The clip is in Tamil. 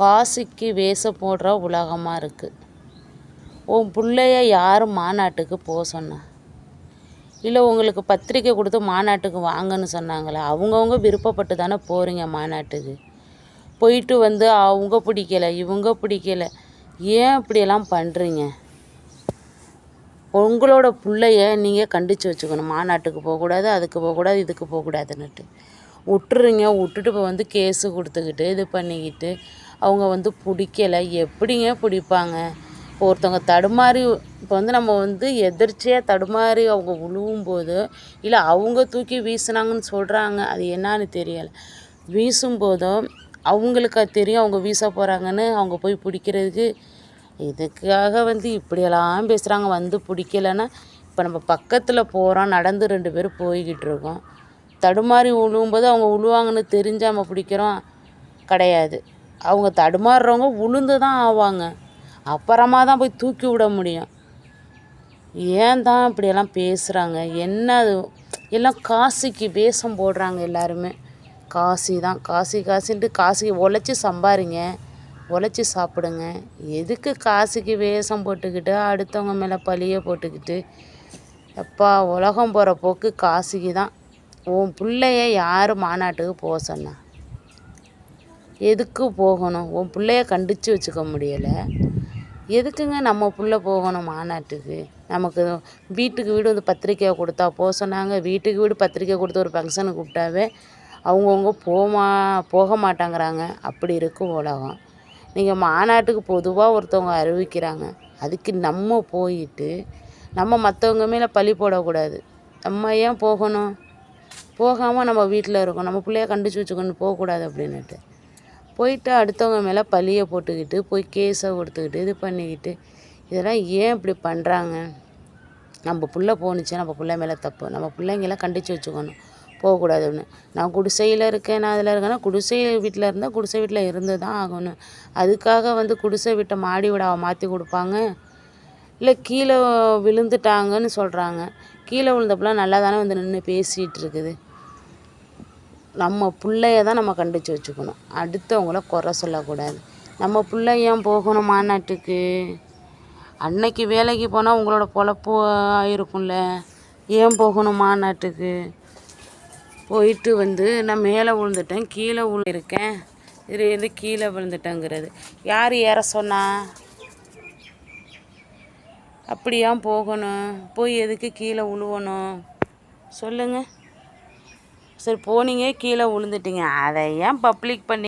காசிக்கு வேஷம் போடுற உலகமாக இருக்குது உன் பிள்ளைய யார் மாநாட்டுக்கு போக சொன்னா? இல்லை உங்களுக்கு பத்திரிக்கை கொடுத்து மாநாட்டுக்கு வாங்கன்னு சொன்னாங்களே? அவங்கவுங்க விருப்பப்பட்டு தானே போகிறீங்க மாநாட்டுக்கு. போயிட்டு வந்து அவங்க பிடிக்கல இவங்க பிடிக்கல. ஏன் இப்படியெல்லாம் பண்ணுறீங்க உங்களோட பிள்ளைய நீங்கள் கண்டித்து வச்சுக்கணும். மாநாட்டுக்கு போகக்கூடாது அதுக்கு போகக்கூடாது இதுக்கு போகக்கூடாதுன்னுட்டு விட்டுருங்க விட்டுட்டு இப்போ வந்து கேஸு கொடுத்துக்கிட்டு இது பண்ணிக்கிட்டு அவங்க வந்து பிடிக்கலை. எப்படிங்க பிடிப்பாங்க? ஒருத்தவங்க தடுமாறி இப்போ வந்து நம்ம வந்து எதிர்ச்சியாக தடுமாறி அவங்க விழுவும்போது இல்லை அவங்க தூக்கி வீசுனாங்கன்னு சொல்கிறாங்க அது என்னான்னு தெரியலை. வீசும்போதும் அவங்களுக்கு அது தெரியும் அவங்க வீச போகிறாங்கன்னு அவங்க போய் பிடிக்கிறதுக்கு. இதுக்காக வந்து இப்படியெல்லாம் பேசுகிறாங்க வந்து பிடிக்கலன்னா இப்போ நம்ம பக்கத்தில் போகிறோம் நடந்து ரெண்டு பேரும் போய்கிட்டு இருக்கோம். தடுமாறி உழுவும்போது அவங்க உழுவாங்கன்னு தெரிஞ்சு நம்ம பிடிக்கிறோம் கிடையாது. அவங்க தடுமாறுறவங்க உளுந்து தான் ஆவாங்க. அப்புறமா தான் போய் தூக்கி விட முடியும். ஏன் தான் இப்படியெல்லாம் பேசுகிறாங்க என்ன அது? எல்லாம் காசிக்கு வேஷம் போடுறாங்க எல்லாருமே. காசி தான் காசி காசின்ட்டு காசிக்கு உழைச்சி சம்பாரிங்க. உழைச்சி சாப்பிடுங்க. எதுக்கு காசுக்கு வேஷம் போட்டுக்கிட்டு அடுத்தவங்க மேலே பழிய போட்டுக்கிட்டு? எப்பா உலகம் போகிற போக்கு காசுக்கு தான் உன் பிள்ளைய யார் மாநாட்டுக்கு போக சொன்னா? எதுக்கு போகணும்? உன் பிள்ளைய கண்டித்து வச்சுக்க முடியலை. எதுக்குங்க நம்ம பிள்ள போகணும் மாநாட்டுக்கு? நமக்கு வீட்டுக்கு வீடு வந்து பத்திரிக்கை கொடுத்தா போக சொன்னாங்க. வீட்டுக்கு வீடு பத்திரிக்கை கொடுத்து ஒரு ஃபங்க்ஷனுக்கு கூப்பிட்டாவே அவங்கவுங்க போமா போக மாட்டாங்கிறாங்க. அப்படி இருக்கும் உலகம். நீங்கள் மாநாட்டுக்கு பொதுவாக ஒருத்தவங்க அறிவிக்கிறாங்க. அதுக்கு நம்ம போயிட்டு நம்ம மற்றவங்க மேலே பழி போடக்கூடாது. நம்ம ஏன் போகணும்? போகாமல் நம்ம வீட்டில் இருக்கோம். நம்ம பிள்ளைய கண்டித்து வச்சுக்கணும். போகக்கூடாது அப்படின்னுட்டு. போயிட்டு அடுத்தவங்க மேலே பழியை போட்டுக்கிட்டு போய் கேஸை கொடுத்துக்கிட்டு இது பண்ணிக்கிட்டு இதெல்லாம் ஏன் இப்படி பண்ணுறாங்க நம்ம புள்ள போணுச்சு நம்ம பிள்ளை மேலே தப்பு. நம்ம பிள்ளைங்களாம் கண்டித்து வச்சுக்கணும். போகக்கூடாது ஒன்று நான் குடிசையில் இருக்கேன் நான் அதில் இருக்கேன்னா குடிசை வீட்டில் இருந்தால் குடிசை வீட்டில் இருந்து தான் ஆகணும். அதுக்காக வந்து குடிசை வீட்டை மாடி வீடாக மாற்றி கொடுப்பாங்க. இல்லை கீழே விழுந்துட்டாங்கன்னு சொல்கிறாங்க கீழே விழுந்தப்பெல்லாம் நல்லா தானே வந்து நின்று பேசிகிட்டு இருக்குது. நம்ம பிள்ளைய தான் நம்ம கண்டித்து வச்சுக்கணும். அடுத்தவங்கள குறை சொல்லக்கூடாது. நம்ம பிள்ளை ஏன் போகணும் மாநாட்டுக்கு? அன்னைக்கு வேலைக்கு போனால் உங்களோட பொழப்பு ஆகிருக்கும்ல ஏன் போகணும் மாநாட்டுக்கு? போயிட்டு வந்து நான் மேலே விழுந்துட்டேன் கீழே விழுந்திருக்கேன். இது வந்து கீழே விழுந்துட்டேங்கிறது. யார் ஏற சொன்னா? அப்படியா போகணும். போய் எதுக்கு கீழே விழுவணும் சொல்லுங்கள் சரி போனீங்க கீழே விழுந்துட்டீங்க. அதை ஏன் பப்ளிக் பண்ணி